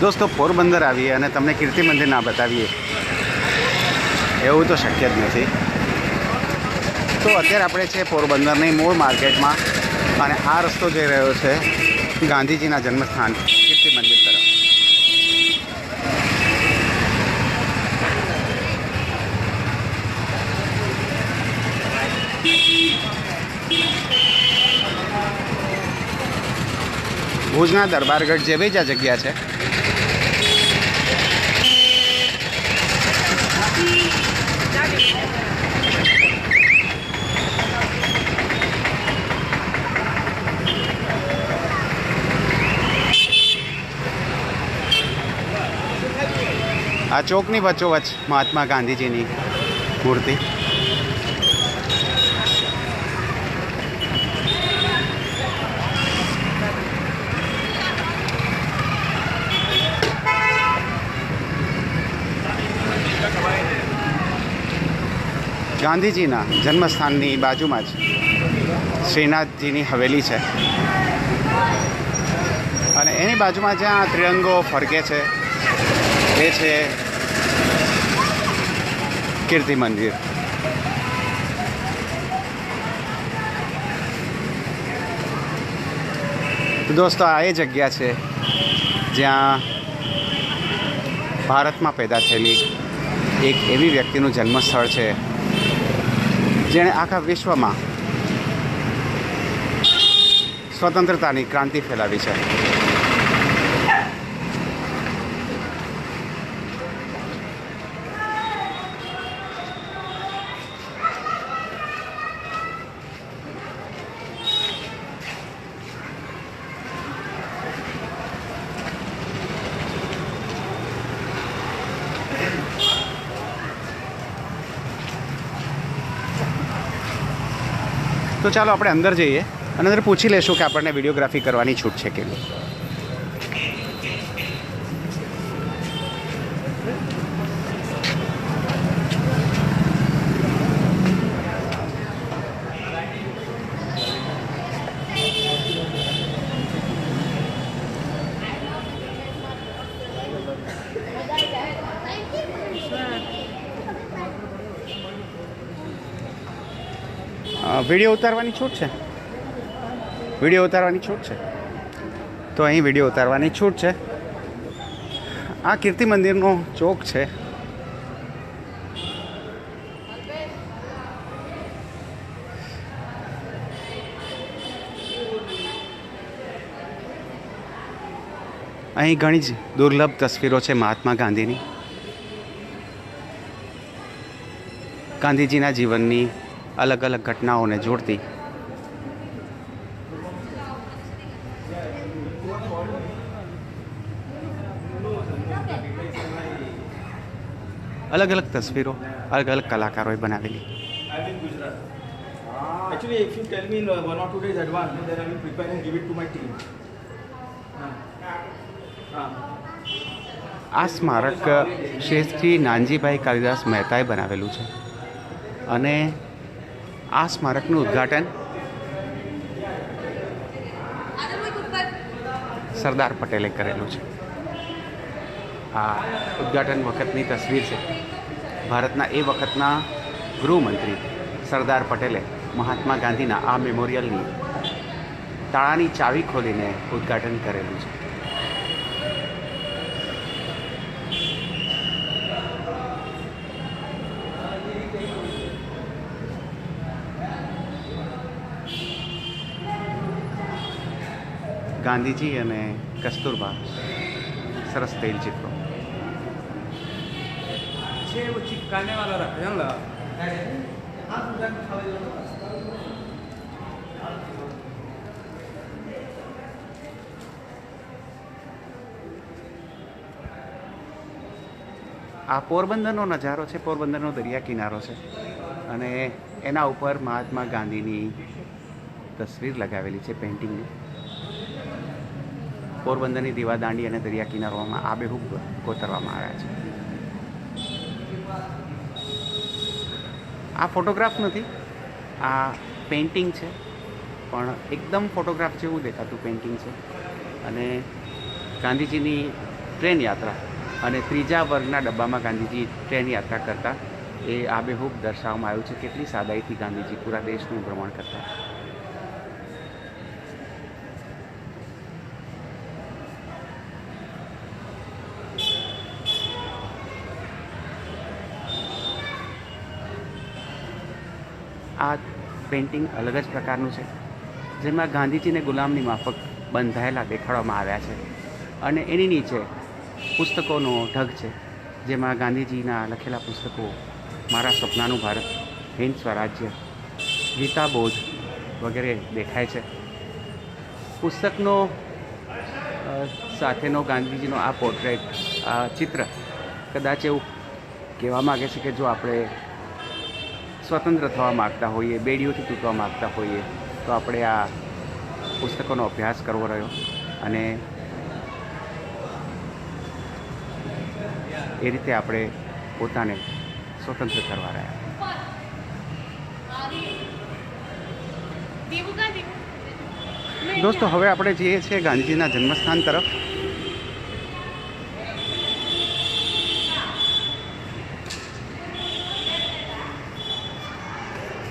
દોસ્તો, પોરબંદર આવીએ અને તમને કીર્તિ મંદિર ના બતાવીએ. એવું તો શક્ય જ નથી. તો અત્યારે આપણે છે પોરબંદરની મૂળ માર્કેટમાં અને આ રસ્તો જઈ રહ્યો છે ગાંધીજીના જન્મસ્થાન, કીર્તિ મંદિર તરફ. ભુજના દરબારગઢ જેવી જ આ જગ્યા છે આ ચોકની વચ્ચોવચ્ચ મહાત્મા ગાંધીજીની મૂર્તિ. ગાંધીજીના જન્મસ્થાનની બાજુમાં જ શ્રીનાથજીની હવેલી છે. અને એની બાજુમાં જ્યાં ત્રિરંગો ફરકે છે એ છે. કીર્તિ મંદિર. દોસ્તો, આ એ જગ્યા છે જ્યાં ભારતમાં પેદા થયેલી એક એવી વ્યક્તિનું જન્મસ્થળ છે, જેણે આખા વિશ્વમાં સ્વતંત્રતાની ક્રાંતિ ફેલાવી છે. તો ચાલો આપણે અંદર જઈએ અને અંદર પૂછી લેશું કે આપણને વિડીયોગ્રાફી કરવાની છૂટ છે કે નહીં. વીડિયો ઉતારવાની છૂટ છે? વીડિયો ઉતારવાની છૂટ છે? તો અહીં વીડિયો ઉતારવાની છૂટ છે. આ કીર્તિ મંદિરનો ચોક છે. અહીં ઘણી જ દુર્લભ તસવીરો છે મહાત્મા ગાંધીની. ગાંધીજીના જીવનની અલગ અલગ ઘટનાઓને જોડતી અલગ અલગ તસવીરો અલગ અલગ કલાકારોએ બનાવેલી I'm in Gujarat. Actually, if you tell me in uh, one or two days advance, then I will prepare and give it to my team. Ah. Ah. આ સ્મારક શ્રી શ્રી નાનજીભાઈ કાલિદાસ મહેતાએ બનાવેલું છે અને આ સ્મારકનું ઉદ્ઘાટન સરદાર પટેલે કરેલું છે. આ ઉદ્ઘાટન વખતની તસવીર છે. ભારતના એ વખતના ગૃહમંત્રી સરદાર પટેલે મહાત્મા ગાંધીના આ મેમોરિયલની તાળાની ચાવી ખોલીને ઉદ્ઘાટન કરેલું છે. ગાંધીજી અને કસ્તુરબા સરસ તેલ ચિત્રો આ પોરબંદરનો નજારો છે પોરબંદરનો દરિયા કિનારો છે. અને એના ઉપર મહાત્મા ગાંધીની તસવીર લગાવેલી છે પેઇન્ટિંગની પોરબંદરની દીવાદાંડી અને દરિયા કિનારોમાં આબેહૂબ કોતરવામાં આવ્યા છે. આ ફોટોગ્રાફ નથી, આ પેઇન્ટિંગ છે, પણ એકદમ ફોટોગ્રાફ જેવું દેખાતું પેઇન્ટિંગ છે. અને ગાંધીજીની ટ્રેન યાત્રા અને ત્રીજા વર્ગના ડબ્બામાં ગાંધીજી ટ્રેન યાત્રા કરતા એ આબેહૂબ દર્શાવવામાં આવ્યું છે, કેટલી સાદાઈથી ગાંધીજી પૂરા દેશનું ભ્રમણ કરતા. આ પેઇન્ટિંગ અલગ જ પ્રકારનું છે, જેમાં ગાંધીજીને ગુલામની માફક બંધાયેલા દેખાડવામાં આવ્યા છે અને એની નીચે પુસ્તકોનો ઢગ છે, જેમાં ગાંધીજીના લખેલા પુસ્તકો મારા સપનાનું ભારત, હિન્દ સ્વરાજ્ય, ગીતા બોધ વગેરે દેખાય છે. પુસ્તકનો સાથેનો ગાંધીજીનો આ પોર્ટ્રેટ આ ચિત્ર કદાચ એવું કહેવા માગે છે કે જો આપણે સ્વતંત્ર થવા માગતા હોઈએ બેડીઓથી તૂટવા માગતા હોઈએ તો આપણે આ પુસ્તકોનો અભ્યાસ કરવો રહ્યો અને એ રીતે આપણે પોતાને સ્વતંત્ર કરવા રહ્યા. દોસ્તો હવે આપણે જઈએ છીએ ગાંધીજીના જન્મસ્થાન તરફ.